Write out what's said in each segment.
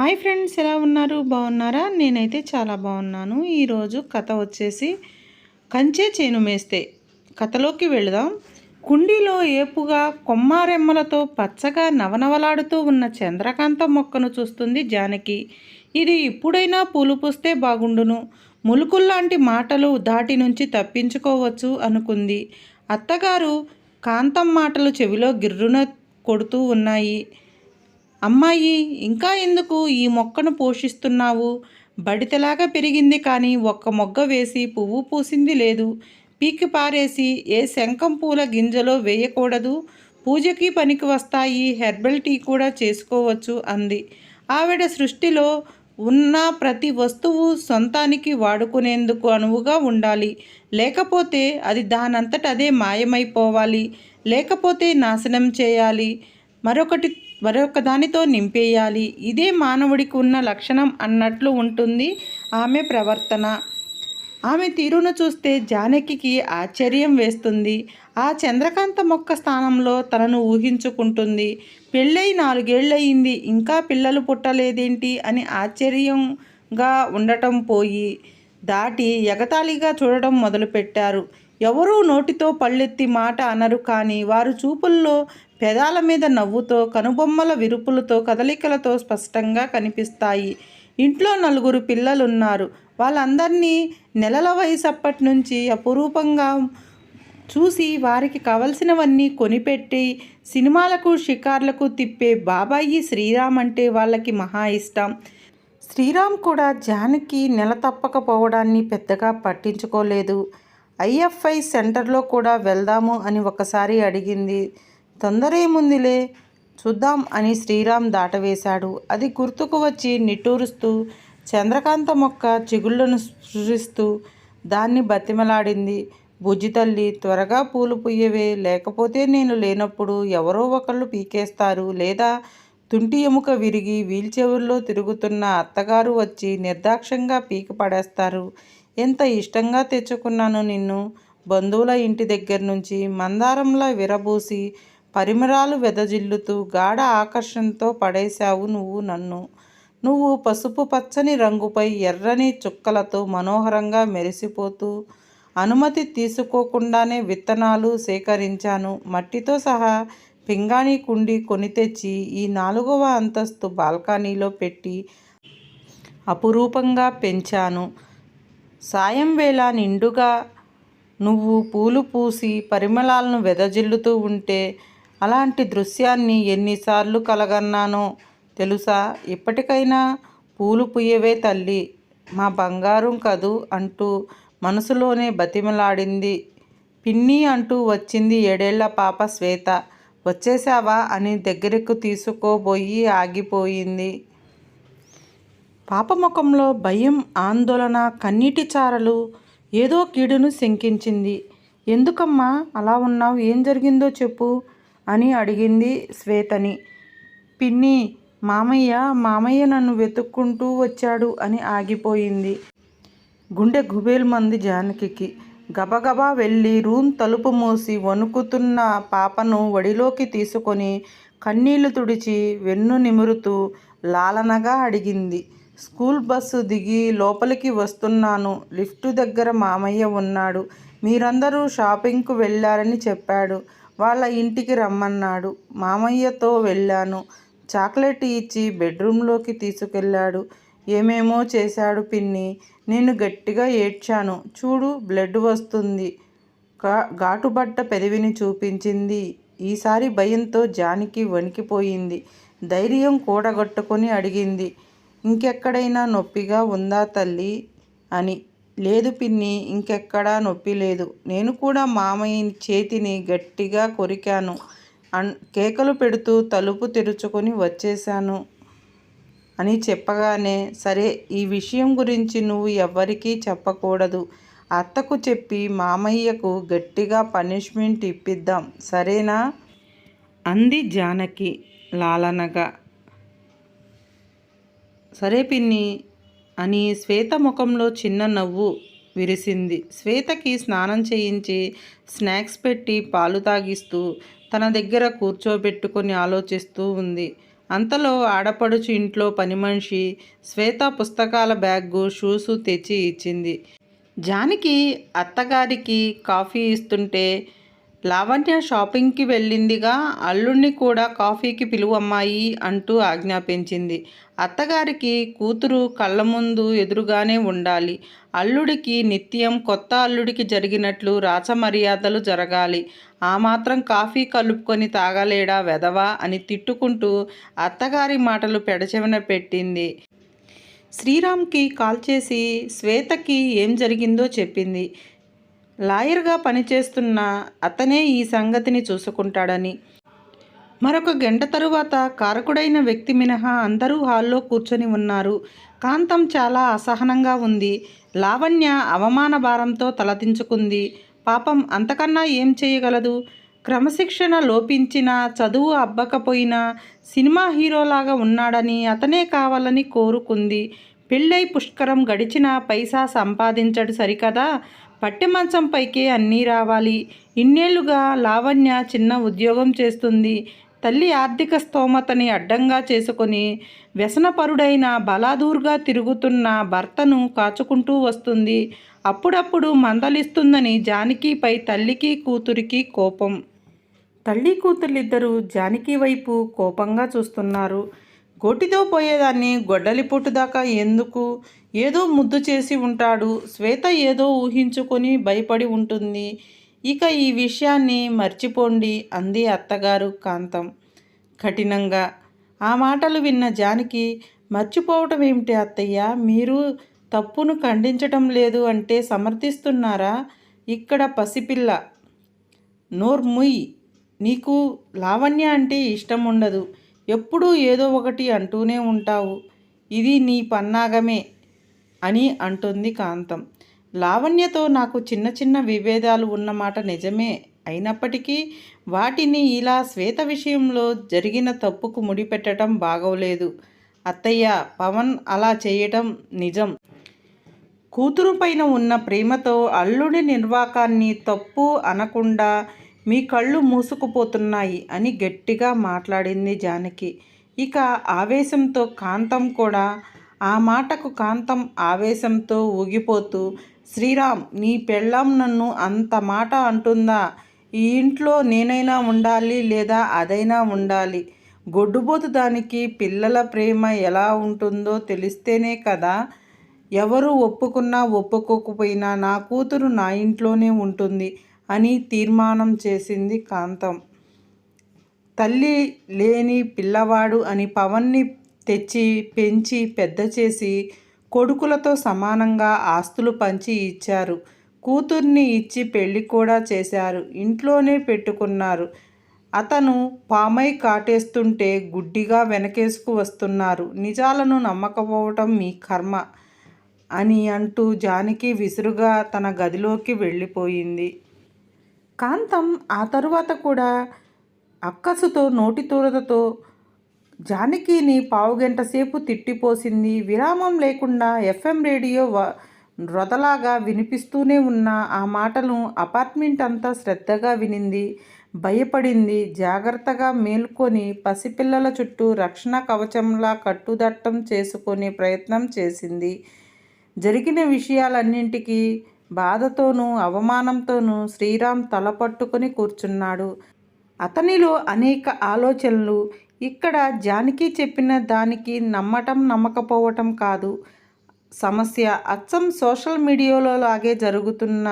Hi friends ఎలా ఉన్నారు? బాగున్నారా? నేనైతే చాలా బాగున్నాను. ఈరోజు కథ వచ్చేసి కంచే చేను మేస్తే. కథలోకి వెళదాం. కుండీలో ఏపుగా కొమ్మారెమ్మలతో పచ్చగా నవనవలాడుతూ ఉన్న చంద్రకాంత మొక్కను చూస్తుంది జానకి. ఇది ఇప్పుడైనా పూలు పూస్తే బాగుండును. ములుకుల్లాంటి మాటలు దాటి నుంచి తప్పించుకోవచ్చు అనుకుంది. అత్తగారు కాంతం మాటలు చెవిలో గిర్రున కొడుతూ ఉన్నాయి. అమ్మాయి ఇంకా ఎందుకు ఈ మొక్కను పోషిస్తున్నావు? బడితలాగా పెరిగింది కానీ ఒక్క మొగ్గ వేసి పువ్వు పూసింది లేదు. పీకి పారేసి ఏ శంఖం పూల గింజలో వేయకూడదు? పూజకి పనికి వస్తాయి హెర్బల్ టీ కూడా చేసుకోవచ్చు అంది. ఆవిడ సృష్టిలో ఉన్న ప్రతి వస్తువు సొంతానికి వాడుకునేందుకు అనువుగా ఉండాలి. లేకపోతే అది దానంతట అదే మాయమైపోవాలి. లేకపోతే నాశనం చేయాలి. మరొకటి మరొక దానితో నింపేయాలి. ఇదే మానవుడికి ఉన్న లక్షణం అన్నట్లు ఉంటుంది ఆమె ప్రవర్తన. ఆమె తీరును చూస్తే జానకికి ఆశ్చర్యం వేస్తుంది. ఆ చంద్రకాంత మొక్క స్థానంలో తనను ఊహించుకుంటుంది. పెళ్ళై నాలుగేళ్ళయింది. ఇంకా పిల్లలు పుట్టలేదేంటి అని ఆశ్చర్యంగా ఉండటం పోయి దాటి ఎగతాళిగా చూడటం మొదలుపెట్టారు. ఎవరూ నోటితో పళ్ళెత్తి మాట అనరు కానీ వారు చూపుల్లో పెదాల మీద నవ్వుతో కనుబొమ్మల విరుపులతో కదలికలతో స్పష్టంగా కనిపిస్తాయి. ఇంట్లో నలుగురు పిల్లలున్నారు. వాళ్ళందరినీ నెలల వయసు అప్పటి నుంచి అపురూపంగా చూసి వారికి కావలసినవన్నీ కొనిపెట్టి సినిమాలకు షికార్లకు తిప్పే బాబాయి శ్రీరామ్ అంటే వాళ్ళకి మహా ఇష్టం. శ్రీరామ్ కూడా జానకి నెల తప్పకపోవడాన్ని పెద్దగా పట్టించుకోలేదు. ఐఎఫ్ఐ సెంటర్లో కూడా వెళ్దాము అని ఒకసారి అడిగింది. తొందర ఏముందిలే చూద్దాం అని శ్రీరామ్ దాటవేశాడు. అది గుర్తుకు వచ్చి నిట్టూరుస్తూ చంద్రకాంత మొక్క చిగుళ్ళను సృష్టిస్తూ దాన్ని బతిమలాడింది. బుజ్జి తల్లి త్వరగా పూలు పుయ్యవే లేకపోతే నేను లేనప్పుడు ఎవరో ఒకళ్ళు పీకేస్తారు లేదా? తుంటి ఎముక విరిగి వీల్చెవుల్లో తిరుగుతున్న అత్తగారు వచ్చి నిర్దాక్షంగా పీక పడేస్తారు. ఎంత ఇష్టంగా తెచ్చుకున్నాను నిన్ను? బంధువుల ఇంటి దగ్గర నుంచి మందారంలా విరబూసి పరిమళాలు వెదజిల్లుతూ గాఢ ఆకర్షణతో పడేశావు నువ్వు నన్ను. నువ్వు పసుపు పచ్చని రంగుపై ఎర్రని చుక్కలతో మనోహరంగా మెరిసిపోతూ అనుమతి తీసుకోకుండానే విత్తనాలు సేకరించాను. మట్టితో సహా పింగాణి కుండి కొని తెచ్చి ఈ నాలుగవ అంతస్తు బాల్కనీలో పెట్టి అపురూపంగా పెంచాను. సాయం వేళ నిండుగా నువ్వు పూలు పూసి పరిమళాలను వెదజిల్లుతూ ఉంటే అలాంటి దృశ్యాన్ని ఎన్నిసార్లు కలగన్నానో తెలుసా? ఇప్పటికైనా పూలు పుయ్యవే తల్లి. మా బంగారం కదూ అంటూ మనసులోనే బతిమలాడింది. పిన్ని అంటూ వచ్చింది ఏడేళ్ళ పాప శ్వేత. వచ్చేసావా అని దగ్గరకు తీసుకోబోయి ఆగిపోయింది. పాప ముఖంలో భయం ఆందోళన కన్నీటి చారలు ఏదో కీడును శంకించింది. ఎందుకమ్మా అలా ఉన్నావు? ఏం జరిగిందో చెప్పు. అని అడిగింది శ్వేతని. పిన్ని మామయ్య మామయ్య నన్ను వెతుక్కుంటూ వచ్చాడు అని ఆగిపోయింది. గుండె గుబేల్ మంది జానకి గబగబా వెళ్ళి రూమ్ తలుపు మూసి వణుకుతున్న పాపను వడిలోకి తీసుకొని కన్నీళ్ళు తుడిచి వెన్ను నిమురుతూ లాలనగా అడిగింది. స్కూల్ బస్సు దిగి లోపలికి వస్తున్నాను. లిఫ్ట్ దగ్గర మామయ్య ఉన్నాడు. మీరందరూ షాపింగ్కు వెళ్ళారని చెప్పాడు. వాళ్ళ ఇంటికి రమ్మన్నాడు. మామయ్యతో వెళ్ళాను. చాక్లెట్ ఇచ్చి బెడ్రూమ్లోకి తీసుకెళ్ళాడు. ఏమేమో చేశాడు పిన్ని. నేను గట్టిగా ఏడ్చాను. చూడు బ్లడ్ వస్తుంది. ఘాటుబట్ట పెదవిని చూపించింది. ఈసారి భయంతో జానికి వణికిపోయింది. ధైర్యం కూడగట్టుకొని అడిగింది. ఇంకెక్కడైనా నొప్పిగా ఉందా తల్లి? అని. లేదు పిన్ని ఇంకెక్కడా నొప్పి లేదు. నేను కూడా మామయ్య చేతిని గట్టిగా కొరికాను. అన్ కేకలు పెడుతూ తలుపు తెరుచుకొని వచ్చేశాను అని చెప్పగానే సరే ఈ విషయం గురించి నువ్వు ఎవ్వరికీ చెప్పకూడదు. అత్తకు చెప్పి మామయ్యకు గట్టిగా పనిష్మెంట్ ఇప్పిద్దాం. సరేనా? అంది జానకి లాలనగా. సరే పిన్ని అని శ్వేత ముఖంలో చిన్న నవ్వు విరిసింది. శ్వేతకి స్నానం చేయించి స్నాక్స్ పెట్టి పాలు తాగిస్తూ తన దగ్గర కూర్చోబెట్టుకొని ఆలోచిస్తూ ఉంది. అంతలో ఆడపడుచు ఇంట్లో పని మనిషి శ్వేత పుస్తకాల బ్యాగు షూసు తెచ్చి ఇచ్చింది. జానికి అత్తగారికి కాఫీ ఇస్తుంటే లావణ్య షాపింగ్కి వెళ్ళిందిగా అల్లుణ్ణి కూడా కాఫీకి పిలువమ్మాయి అంటూ ఆజ్ఞాపించింది. అత్తగారికి కూతురు కళ్ళ ముందు ఎదురుగానే ఉండాలి. అల్లుడికి నిత్యం కొత్త అల్లుడికి జరిగినట్లు రాచమర్యాదలు జరగాలి. ఆ మాత్రం కాఫీ కలుపుకొని తాగలేడా వెదవా అని తిట్టుకుంటూ అత్తగారి మాటలు పెడచెవిన పెట్టింది. శ్రీరామ్కి కాల్ చేసి శ్వేతకి ఏం జరిగిందో చెప్పింది. లాయర్గా పనిచేస్తున్న అతనే ఈ సంగతిని చూసుకుంటాడని. మరొక గంట తరువాత కారకుడైన వ్యక్తి మినహా అందరూ హాల్లో కూర్చొని ఉన్నారు. కాంతం చాలా అసహనంగా ఉంది. లావణ్య అవమాన భారంతో తలదించుకుంది. పాపం అంతకన్నా ఏం చేయగలదు? క్రమశిక్షణ లోపించిన చదువు అబ్బకపోయినా సినిమా హీరోలాగా ఉన్నాడని అతనే కావాలని కోరుకుంది. పెళ్ళై పుష్కరం గడిచిన పైసా సంపాదించడు సరికదా? పట్టెమంచంపైకే అన్నీ రావాలి. ఇన్నేళ్ళుగా లావణ్య చిన్న ఉద్యోగం చేస్తుంది. తల్లి ఆర్థిక స్తోమతని అడ్డంగా చేసుకొని వ్యసనపరుడైన బలాదూర్గా తిరుగుతున్న భర్తను కాచుకుంటూ వస్తుంది. అప్పుడప్పుడు మందలిస్తుందని జానకిపై తల్లికి కూతురికి కోపం. తల్లి కూతుర్లిద్దరూ జానకి వైపు కోపంగా చూస్తున్నారు. గోటితో పోయేదాన్ని గొడ్డలి దాకా ఎందుకు? ఏదో ముద్దు చేసి ఉంటాడు శ్వేత ఏదో ఊహించుకొని భయపడి ఉంటుంది. ఇక ఈ విషయాన్ని మర్చిపోండి అంది అత్తగారు కాంతం. కఠినంగా. ఆ మాటలు విన్న జానికి మర్చిపోవటం ఏమిటి అత్తయ్య? మీరు తప్పును ఖండించటం లేదు అంటే సమర్థిస్తున్నారా? ఇక్కడ పసిపిల్ల. నోర్ముయ్. నీకు లావణ్య అంటే ఇష్టం ఉండదు. ఎప్పుడూ ఏదో ఒకటి అంటూనే ఉంటావు. ఇది నీ పన్నాగమే అని అంటుంది కాంతం. లావణ్యతో నాకు చిన్న చిన్న విభేదాలు ఉన్నమాట నిజమే అయినప్పటికీ వాటిని ఇలా శ్వేత విషయంలో జరిగిన తప్పుకు ముడిపెట్టడం బాగోలేదు. అత్తయ్య పవన్ అలా చేయటం నిజం. కూతురు పైన ఉన్న ప్రేమతో అల్లుడి నిర్వాకాన్ని తప్పు అనకుండా మీ కళ్ళు మూసుకుపోతున్నాయి అని గట్టిగా మాట్లాడింది జానకి. ఇక ఆవేశంతో కాంతం కూడా ఆ మాటకు కాంతం ఆవేశంతో ఊగిపోతూ శ్రీరామ్ నీ పెళ్ళాం నన్ను అంత మాట అంటుందా? ఈ ఇంట్లో నేనైనా ఉండాలి లేదా అదైనా ఉండాలి? గొడ్డుబోతు దానికి పిల్లల ప్రేమ ఎలా ఉంటుందో తెలిస్తేనే కదా? ఎవరు ఒప్పుకున్నా ఒప్పుకోకపోయినా నా కూతురు నా ఇంట్లోనే ఉంటుంది. అని తీర్మానం చేసింది కాంతం. తల్లి లేని పిల్లవాడు అని పవన్ని తెచ్చి పెంచి పెద్ద చేసి కొడుకులతో సమానంగా ఆస్తులు పంచి ఇచ్చారు. కూతుర్ని ఇచ్చి పెళ్ళి కూడా చేశారు. ఇంట్లోనే పెట్టుకున్నారు. అతను పామై కాటేస్తుంటే గుడ్డిగా వెనకేసుకు వస్తున్నారు. నిజాలను నమ్మకపోవటం మీ కర్మ అని అంటూ జానకి విసురుగా తన గదిలోకి వెళ్ళిపోయింది. కాంతం ఆ తరువాత కూడా అక్కసుతో నోటితూరతతో జానకిని పావుగంట సేపు తిట్టిపోసింది. విరామం లేకుండా ఎఫ్ఎం రేడియో రొదలాగా వినిపిస్తూనే ఉన్న ఆ మాటలు అపార్ట్మెంట్ అంతా శ్రద్ధగా వినింది. భయపడింది. జాగ్రత్తగా మేల్కొని పసిపిల్లల చుట్టూ రక్షణ కవచంలా కట్టుదట్టం చేసుకునే ప్రయత్నం చేసింది. జరిగిన విషయాలన్నింటికీ బాధతోనూ అవమానంతోనూ శ్రీరామ్ తల పట్టుకొని కూర్చున్నాడు. అతనిలో అనేక ఆలోచనలు. ఇక్కడ జానకి చెప్పిన దానికి నమ్మటం నమ్మకపోవటం కాదు. సమస్య అచ్చం సోషల్ మీడియాలో లాగే జరుగుతున్న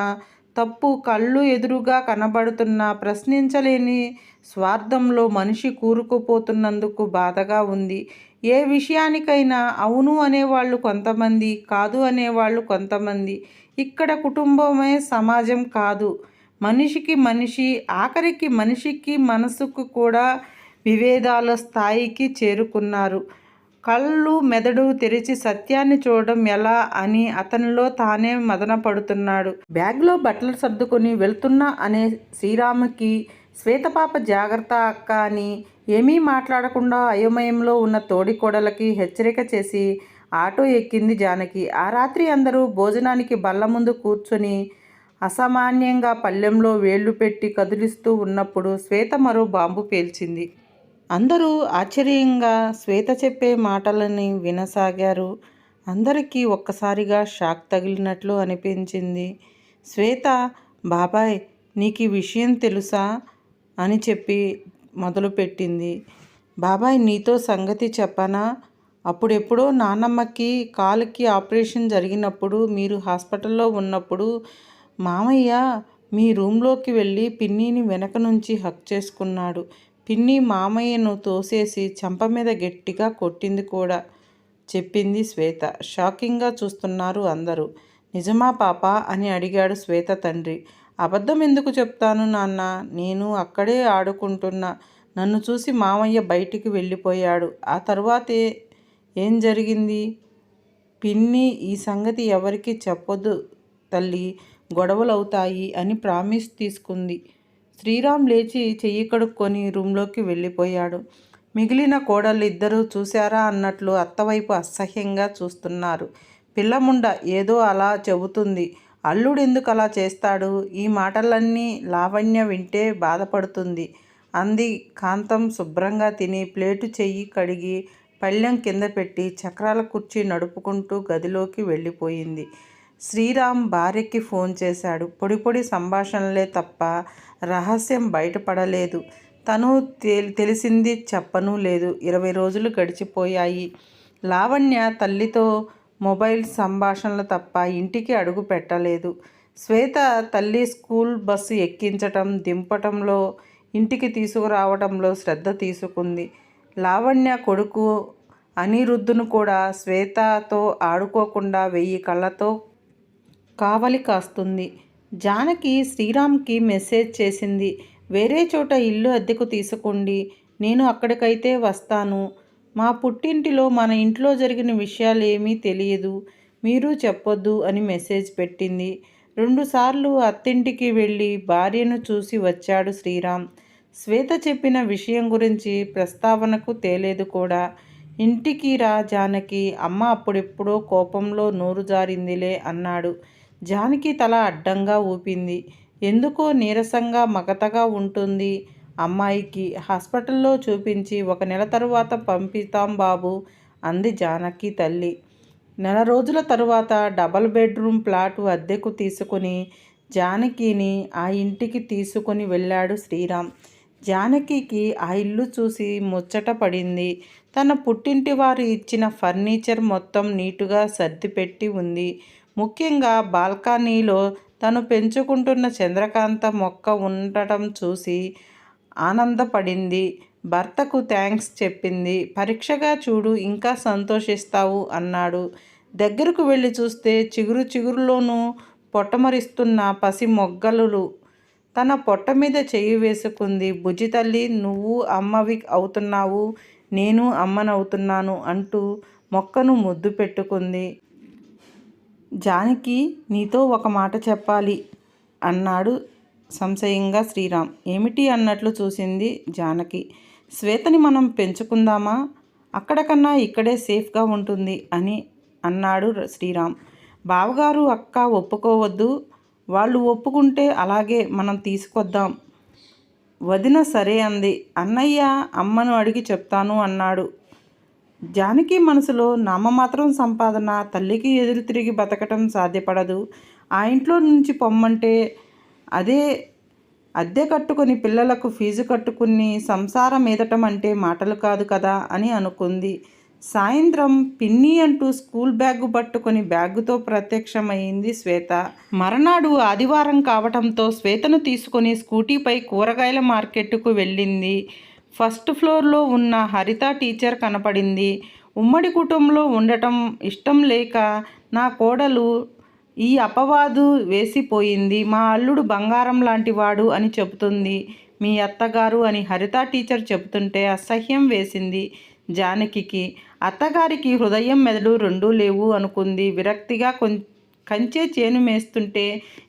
తప్పు కళ్ళు ఎదురుగా కనబడుతున్న ప్రశ్నించలేని స్వార్థంలో మనిషి కూరుకుపోతున్నందుకు బాధగా ఉంది. ఏ విషయానికైనా అవును అనేవాళ్ళు కొంతమంది కాదు అనేవాళ్ళు కొంతమంది. ఇక్కడ కుటుంబమే సమాజం కాదు. మనిషికి మనిషి ఆఖరికి మనిషికి మనసుకు కూడా విభేదాల స్థాయికి చేరుకున్నారు. కళ్ళు మెదడు తెరిచి సత్యాన్ని చూడడం ఎలా అని అతనిలో తానే మదన పడుతున్నాడు బ్యాగ్లో బట్టలు సర్దుకొని వెళ్తున్నా అనే శ్రీరాముకి శ్వేతపాప జాగ్రత్త అక్క అని ఏమీ మాట్లాడకుండా అయోమయంలో ఉన్న తోడికోడలకి హెచ్చరిక చేసి ఆటో ఎక్కింది జానకి. ఆ రాత్రి అందరూ భోజనానికి బల్ల ముందు కూర్చొని అసామాన్యంగా పళ్ళెంలో వేళ్ళు పెట్టి కదిలిస్తూ ఉన్నప్పుడు శ్వేత మరో బాంబు పేల్చింది. అందరూ ఆశ్చర్యంగా శ్వేత చెప్పే మాటలని వినసాగారు. అందరికీ ఒక్కసారిగా షాక్ తగిలినట్లు అనిపించింది. శ్వేత బాబాయ్ నీకు ఈ విషయం తెలుసా? అని చెప్పి మొదలుపెట్టింది. బాబాయ్ నీతో సంగతి చెప్పనా? అప్పుడెప్పుడో నాన్నమ్మకి కాలుకి ఆపరేషన్ జరిగినప్పుడు మీరు హాస్పిటల్లో ఉన్నప్పుడు మామయ్య మీ రూమ్లోకి వెళ్ళి పిన్నిని వెనక నుంచి హక్ చేసుకున్నాడు. పిన్ని మామయ్యను తోసేసి చెంప మీద గట్టిగా కొట్టింది కూడా చెప్పింది శ్వేత. షాకింగ్గా చూస్తున్నారు అందరూ. నిజమా పాప? అని అడిగాడు శ్వేత తండ్రి. అబద్ధం ఎందుకు చెప్తాను నాన్న? నేను అక్కడే ఆడుకుంటున్నా. నన్ను చూసి మామయ్య బయటికి వెళ్ళిపోయాడు. ఆ తర్వాతే ఏం జరిగింది? పిన్ని ఈ సంగతి ఎవరికి చెప్పొద్దు తల్లి గొడవలవుతాయి అని ప్రామిస్ తీసుకుంది. శ్రీరామ్ లేచి చెయ్యి కడుక్కొని రూమ్లోకి వెళ్ళిపోయాడు. మిగిలిన కోడళ్ళు ఇద్దరూ చూశారా అన్నట్లు అత్తవైపు అసహ్యంగా చూస్తున్నారు. పిల్లముండ ఏదో అలా చెబుతుంది. అల్లుడు ఎందుకు అలా చేస్తాడు? ఈ మాటలన్నీ లావణ్య వింటే బాధపడుతుంది. అంది కాంతం శుభ్రంగా తిని ప్లేటు చెయ్యి కడిగి పళ్ళెం కింద పెట్టి చక్రాల కుర్చీ నడుపుకుంటూ గదిలోకి వెళ్ళిపోయింది. శ్రీరామ్ భార్యకి ఫోన్ చేశాడు. పొడి పొడి సంభాషణలే తప్ప రహస్యం బయటపడలేదు. తను తెలిసింది చెప్పను లేదు. ఇరవై రోజులు గడిచిపోయాయి. లావణ్య తల్లితో మొబైల్ సంభాషణలు తప్ప ఇంటికి అడుగు పెట్టలేదు. శ్వేత తల్లి స్కూల్ బస్సు ఎక్కించటం దింపటంలో ఇంటికి తీసుకురావడంలో శ్రద్ధ తీసుకుంది. లావణ్య కొడుకు అనిరుద్ధును కూడా శ్వేతతో ఆడుకోకుండా వెయ్యి కళ్ళతో కావలి కాస్తుంది. జానకి శ్రీరామ్కి మెసేజ్ చేసింది వేరే చోట ఇల్లు అద్దెకు తీసుకోండి. నేను అక్కడికైతే వస్తాను. మా పుట్టింటిలో మన ఇంట్లో జరిగిన విషయాలు ఏమీ తెలియదు. మీరు చెప్పొద్దు అని మెసేజ్ పెట్టింది. రెండుసార్లు అత్తింటికి వెళ్ళి భార్యను చూసి వచ్చాడు శ్రీరామ్. శ్వేత చెప్పిన విషయం గురించి ప్రస్తావనకు తేలేదు కూడా. ఇంటికి రా జానకి అమ్మ అప్పుడెప్పుడో కోపంలో నోరు జారిందిలే అన్నాడు. జానకి తల అడ్డంగా ఊపింది. ఎందుకో నీరసంగా మగతగా ఉంటుంది అమ్మాయికి. హాస్పిటల్లో చూపించి ఒక నెల తరువాత పంపిస్తాం బాబు అంది జానకి తల్లి. నెల రోజుల తరువాత డబల్ బెడ్రూమ్ ప్లాటు అద్దెకు తీసుకుని జానకిని ఆ ఇంటికి తీసుకొని వెళ్ళాడు శ్రీరామ్. జానకికి ఆ ఇల్లు చూసి ముచ్చట పడింది. తన పుట్టింటి వారు ఇచ్చిన ఫర్నిచర్ మొత్తం నీటుగా సర్దిపెట్టి ఉంది. ముఖ్యంగా బాల్కనీలో తను పెంచుకుంటున్న చంద్రకాంత మొక్క ఉండటం చూసి ఆనందపడింది. భర్తకు థ్యాంక్స్ చెప్పింది. పరీక్షగా చూడు ఇంకా సంతోషిస్తావు అన్నాడు. దగ్గరకు వెళ్ళి చూస్తే చిగురు చిగురులోనూ పొట్టమరిస్తున్న పసి మొగ్గలు తన పొట్ట మీద చెయ్యి వేసుకుంది. బుజ్జి తల్లి నువ్వు అమ్మవి అవుతున్నావు. నేను అమ్మనవుతున్నాను అంటూ మొక్కను ముద్దు పెట్టుకుంది. జానకి నీతో ఒక మాట చెప్పాలి అన్నాడు సంశయంగా శ్రీరామ్. ఏమిటి అన్నట్లు చూసింది జానకి. శ్వేతని మనం పెంచుకుందామా? అక్కడకన్నా ఇక్కడే సేఫ్గా ఉంటుంది అని అన్నాడు శ్రీరామ్. బావగారు అక్క ఒప్పుకోవద్దు. వాళ్ళు ఒప్పుకుంటే అలాగే మనం తీసుకొద్దాం. వదిన సరే అంది. అన్నయ్య అమ్మను అడిగి చెప్తాను అన్నాడు. జానకి మనసులో నామమాత్రం సంపాదన తల్లికి ఎదురు తిరిగి బతకటం సాధ్యపడదు. ఆ ఇంట్లో నుంచి పొమ్మంటే అదే అద్దె కట్టుకుని పిల్లలకు ఫీజు కట్టుకుని సంసారం ఎదటం అంటే మాటలు కాదు కదా అని అనుకుంది. సాయంత్రం పిన్ని అంటూ స్కూల్ బ్యాగు పట్టుకొని బ్యాగుతో ప్రత్యక్షమైంది శ్వేత. మరనాడు ఆదివారం కావటంతో శ్వేతను తీసుకొని స్కూటీపై కూరగాయల మార్కెట్కు వెళ్ళింది. ఫస్ట్ ఫ్లోర్లో ఉన్న హరిత టీచర్ కనపడింది. ఉమ్మడి కుటుంబంలో ఉండటం ఇష్టం లేక నా కోడలు ఈ అపవాదు వేసిపోయింది. మా అల్లుడు బంగారం లాంటివాడు అని చెబుతుంది. మీ అత్తగారు అని హరిత టీచర్ చెబుతుంటే అసహ్యం వేసింది. జానకికి అత్తగారికి హృదయం మెదడు రెండూ లేవు అనుకుంది. విరక్తిగా కొం కంచే చేను మేస్తుంటే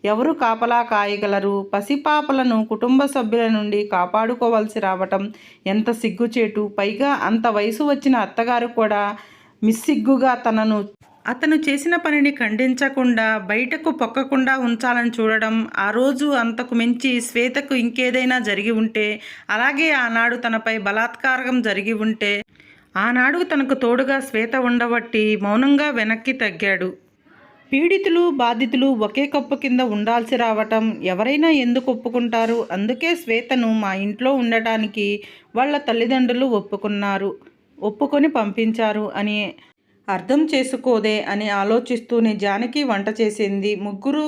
ఎవరు కాపలా కాయగలరు? పసిపాపలను కుటుంబ సభ్యుల నుండి కాపాడుకోవాల్సి రావటం ఎంత సిగ్గుచేటు? పైగా అంత వయసు వచ్చిన అత్తగారు కూడా మిస్సిగ్గుగా తనను అతను చేసిన పనిని ఖండించకుండా బయటకు పొక్కకుండా ఉంచాలని చూడడం ఆ రోజు అంతకు మించి శ్వేతకు ఇంకేదైనా జరిగి ఉంటే అలాగే ఆనాడు తనపై బలాత్కారం జరిగి ఉంటే ఆనాడు తనకు తోడుగా శ్వేత ఉండబట్టి మౌనంగా వెనక్కి తగ్గాడు. పీడితులు బాధితులు ఒకే కప్పు కింద ఉండాల్సి రావటం ఎవరైనా ఎందుకు ఒప్పుకుంటారు? అందుకే శ్వేతను మా ఇంట్లో ఉండటానికి వాళ్ళ తల్లిదండ్రులు ఒప్పుకున్నారు. ఒప్పుకొని పంపించారు అని అర్థం చేసుకోదే అని ఆలోచిస్తూనే జానకి వంట చేసింది. ముగ్గురు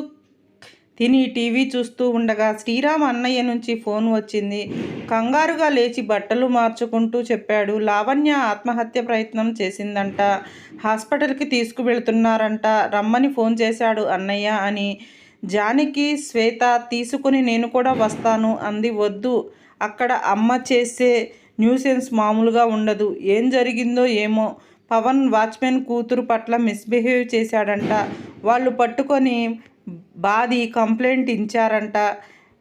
తిని టీవీ చూస్తూ ఉండగా శ్రీరామ్ అన్నయ్య నుంచి ఫోన్ వచ్చింది. కంగారుగా లేచి బట్టలు మార్చుకుంటూ చెప్పాడు. లావణ్య ఆత్మహత్య ప్రయత్నం చేసిందంట. హాస్పిటల్కి తీసుకువెళ్తున్నారంట. రమ్మని ఫోన్ చేశాడు అన్నయ్య అని. జానికి శ్వేత తీసుకుని నేను కూడా వస్తాను అంది. వద్దు అక్కడ అమ్మ చేసే న్యూసెన్స్ మామూలుగా ఉండదు. ఏం జరిగిందో ఏమో పవన్ వాచ్మెన్ కూతురు పట్ల మిస్బిహేవ్ చేశాడంట. వాళ్ళు పట్టుకొని బాది కంప్లైంట్ ఇచ్చారంట.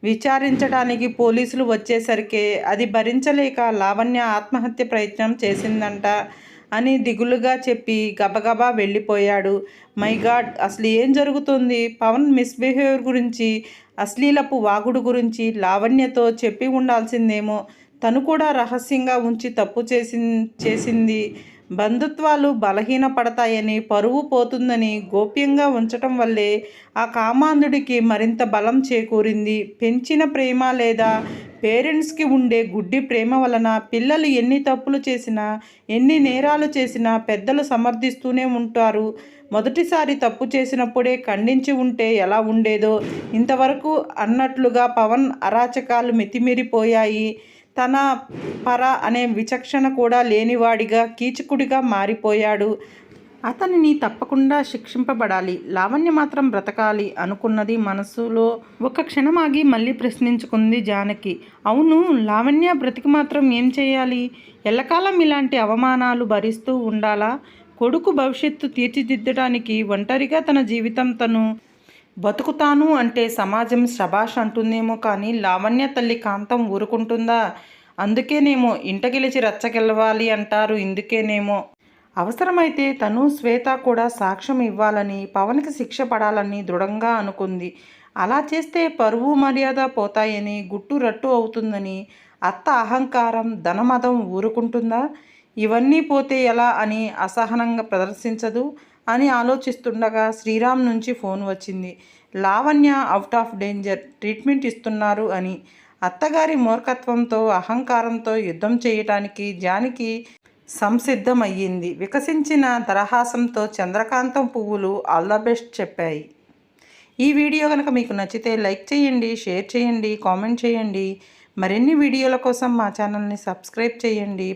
విచారించడానికి పోలీసులు వచ్చేసరికి అది భరించలేక లావణ్య ఆత్మహత్య ప్రయత్నం చేసిందంట అని దిగులుగా చెప్పి గబగబా వెళ్ళిపోయాడు. మై గాడ్ అసలు ఏం జరుగుతుంది? పవన్ మిస్బిహేవియర్ గురించి అశ్లీలపు వాగుడు గురించి లావణ్యతో చెప్పి ఉండాల్సిందేమో. తను కూడా రహస్యంగా ఉంచి తప్పు చేసి చేసింది. బంధుత్వాలు బలహీనపడతాయని పరువు పోతుందని గోప్యంగా ఉంచటం వల్లే ఆ కామాంధుడికి మరింత బలం చేకూరింది. పెంచిన ప్రేమ లేదా పేరెంట్స్కి ఉండే గుడ్డి ప్రేమ వలన పిల్లలు ఎన్ని తప్పులు చేసినా ఎన్ని నేరాలు చేసినా పెద్దలు సమర్థిస్తూనే ఉంటారు. మొదటిసారి తప్పు చేసినప్పుడే ఖండించి ఉంటే ఎలా ఉండేదో ఇంతవరకు అన్నట్లుగా పవన్ అరాచకాలు మితిమీరిపోయాయి. తన పర అనే విచక్షణ కూడా లేనివాడిగా కీచకుడిగా మారిపోయాడు. అతనిని తప్పకుండా శిక్షింపబడాలి. లావణ్య మాత్రం బ్రతకాలి అనుకున్నది మనసులో ఒక క్షణం ఆగి మళ్ళీ ప్రశ్నించుకుంది జానకి. అవును లావణ్య బ్రతికి మాత్రం ఏం చేయాలి? ఎల్లకాలం ఇలాంటి అవమానాలు భరిస్తూ ఉండాలా? కొడుకు భవిష్యత్తు తీర్చిదిద్దడానికి ఒంటరిగా తన జీవితం తను బతుకుతాను అంటే సమాజం శబాష్ అంటుందేమో కానీ లావణ్య తల్లి కాంతం ఊరుకుంటుందా? అందుకేనేమో ఇంట గెలిచి రచ్చగెలవాలి అంటారు ఇందుకేనేమో. అవసరమైతే తను శ్వేత కూడా సాక్ష్యం ఇవ్వాలని పవన్కి శిక్ష పడాలని దృఢంగా అనుకుంది. అలా చేస్తే పరువు మర్యాద పోతాయని గుట్టు రట్టు అవుతుందని అత్త అహంకారం ధనమదం ఊరుకుంటుందా? ఇవన్నీ పోతే ఎలా అని అసహనంగా ప్రదర్శించదు. అని ఆలోచిస్తుండగా శ్రీరామ్ నుంచి ఫోన్ వచ్చింది. Lavanya out of danger treatment ఇస్తున్నారు అని. అత్తగారి మూర్ఖత్వంతో అహంకారంతో యుద్ధం చేయటానికి జానికి సంసిద్ధమయ్యింది. వికసించిన దరహాసంతో చంద్రకాంతం పువ్వులు ఆల్ ద బెస్ట్ చెప్పాయి. ఈ వీడియో కనుక మీకు నచ్చితే లైక్ చేయండి షేర్ చేయండి కామెంట్ చేయండి. మరిన్ని వీడియోల కోసం మా ఛానల్ని సబ్స్క్రైబ్ చేయండి.